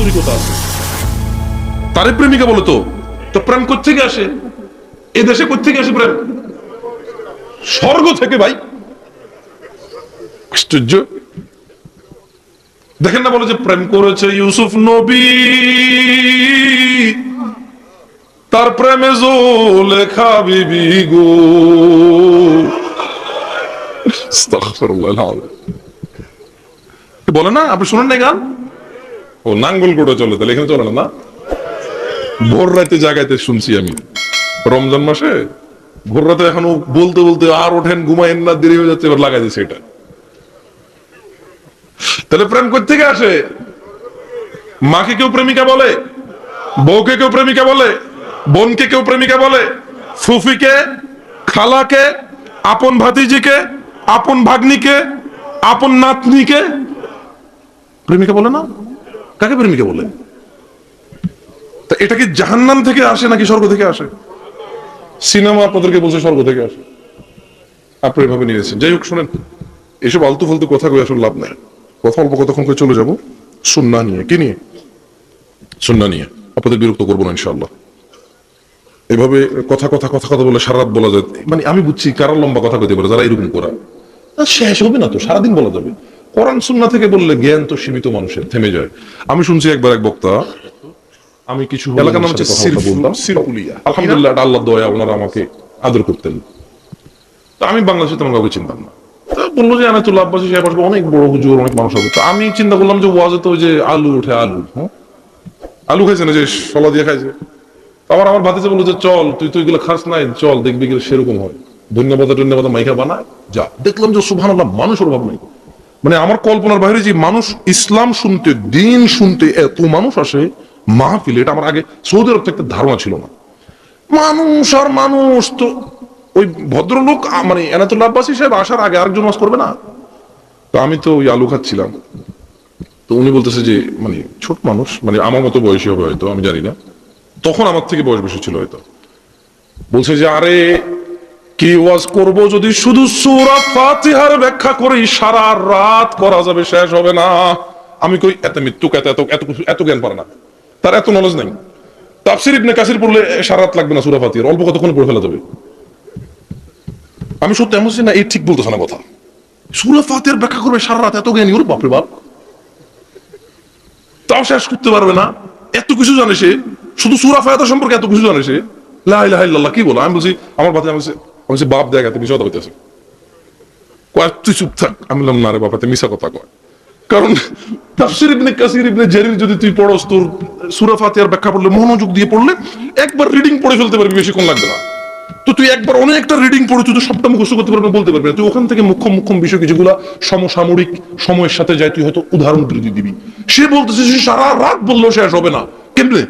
আন্তরিকতা আছে। তারে প্রেমিকা বলে তো তো প্রেম কোথেকে আসে? এ দেশে আসে প্রেম? স্বর্গ থেকে, ভাই। আশ্চর্য। দেখেন না বলে যে প্রেম করেছে ইউসুফ নবী। তার প্রেমে জো লেখা বিবি গো। বলে না, আপনি শুনেন না গান? ও নাঙ্গল কোটা চলে, তাহলে এখানে চলে না ভোর রাতে জায়গাতে শুনছি আমি। রমজান মাসে ভোর রাতে এখনও বলতে বলতে আর ওঠেন, ঘুমায়েন না, দেরি হয়ে যাচ্ছে, এবার লাগাই দিচ্ছে এটা। তাহলে প্রেম থেকে আসে? মাকে কেউ প্রেমিকা বলে? বউকে কেউ প্রেমিকা বলে? বোনকে কেউ প্রেমিকা বলে? ফুফিকে? খালাকে? আপন ভাতিজিকে? আপন ভাগ্নিকে? আপন নাতনিকে? প্রেমিকা বলে না? কাকে প্রেমিকা বলে তা এটা কি জাহান্নাম থেকে আসে নাকি স্বর্গ থেকে আসে? সিনেমা আপনাদেরকে বলছে স্বর্গ থেকে আসে। আপনি এভাবে নিয়েছেন। যাই হোক, শোনেন, এসব আলতু ফালতু কথা কই আসলে লাভ নাই। কথা অল্প কতক্ষণ করে চলে যাব। সুন্না নিয়ে। কি নিয়ে? সুন্না নিয়ে। আপনাদের বিরক্ত করব না ইনশাল্লাহ এভাবে কথা কথা কথা কথা বলে সারা বলা যায়। মানে আমি বুঝছি কারা লম্বা কথা কইতে পারে, যারা এরকম করা। শেষ হবে না তো, সারাদিন বলা যাবে। কোরআন সুন্না থেকে বললে জ্ঞান তো সীমিত মানুষের থেমে যায়। আমি শুনছি একবার এক বক্তা আমি কিছু এলাকার নাম হচ্ছে আলহামদুলিল্লাহ আল্লাহ দয়া ওনারা আমাকে আদর করতেন। তো আমি বাংলাদেশে তেমন কাউকে চিনতাম না। বলল যে আনাতুল্লাহ আব্বাসী সাহেব আসবে অনেক বড় হুজুর অনেক মানুষ হবে। তো আমি চিন্তা করলাম যে ওয়াজে তো যে আলু ওঠে আলু হ্যাঁ? আলু খাইছে না যে সলা দিয়ে খাইছে? তো আমার ভাতিজে বলল যে চল তুই তো এগুলো খাস নাই চল দেখবি গেলে সেরকম হয়। ধন্যবাদ ধন্যবাদ মাইকা বানায় যা। দেখলাম যে সুভান মানুষের অভাব নাই। মানে আমার কল্পনার বাইরে যে মানুষ ইসলাম শুনতে, দিন শুনতে এত মানুষ আসে, মাহফিল, এটা আমার আগে সৌদি আরব থেকে ধারণা ছিল না। মানুষ আর মানুষ তো, ওই ভদ্রলোক মানে এনাতুল্লাহ আব্বাসী সাহেব আসার আগে আরেকজন মাস করবে না? তো আমি তো ওই আলু খাচ্ছিলাম। তো উনি বলতেছে যে মানে ছোট মানুষ মানে আমার মতো বয়সী হবে হয়তো, আমি জানি না। তখন আমার থেকে বয়স বেশি ছিল হয়তো। বলছে যে, আরে কি ওয়াজ করব যদি শুধু সূরা ফাতিহার ব্যাখ্যা করি, সারা রাত করা যাবে, শেষ হবে না। আমি কই, এত মৃত্যু এত এত এত জ্ঞান পারে না। তার এত নলেজ নাই। তাফসির ইবনে কাসির পড়লে সারা রাত লাগবে না সূরা ফাতিহার, অল্প কতক্ষণ পড়ে ফেলা যাবে? আমি সত্যি এমন না এই ঠিক বলতেছে না কথা। সূরা ফাতিহার ব্যাখ্যা করবে, সারা রাত এত জ্ঞানী, ওর বাপরে বাপ। তাও শেষ করতে পারবে না। এত কিছু জানে সে। শুধু সুরা ফায়াতা সম্পর্কে এত কিছু জানে সে। লা ইলাহা ইল্লাল্লাহ, কি বলো? আমি বলছি, আমার বাতে আমি আমি বাপ দেখা তুমি কথা হইতেছে। কয়, তুই চুপ থাক, আমি বললাম, না রে মিশা কথা কয়। কারণ তাফসির ইবনে কাসির, ইবনে জারির যদি তুই পড়স, তোর ফাতিহার ব্যাখ্যা পড়লে, মনোযোগ দিয়ে পড়লে, একবার রিডিং পড়ে ফেলতে পারবি বেশিক্ষণ লাগবে না। তো তুই একবার অনেকটা রিডিং পড়ে, তুই তো সবটা মুখস্থ করতে পারবি, বলতে পারবি না। তুই ওখান থেকে মুখ্য মুখ্য বিষয় যেগুলো সমসাময়িক সময়ের সাথে যায় তুই হয়তো উদাহরণ দিয়ে দিবি। সে বলতেছে সারা রাত বললেও শেষ হবে না। কেমনে?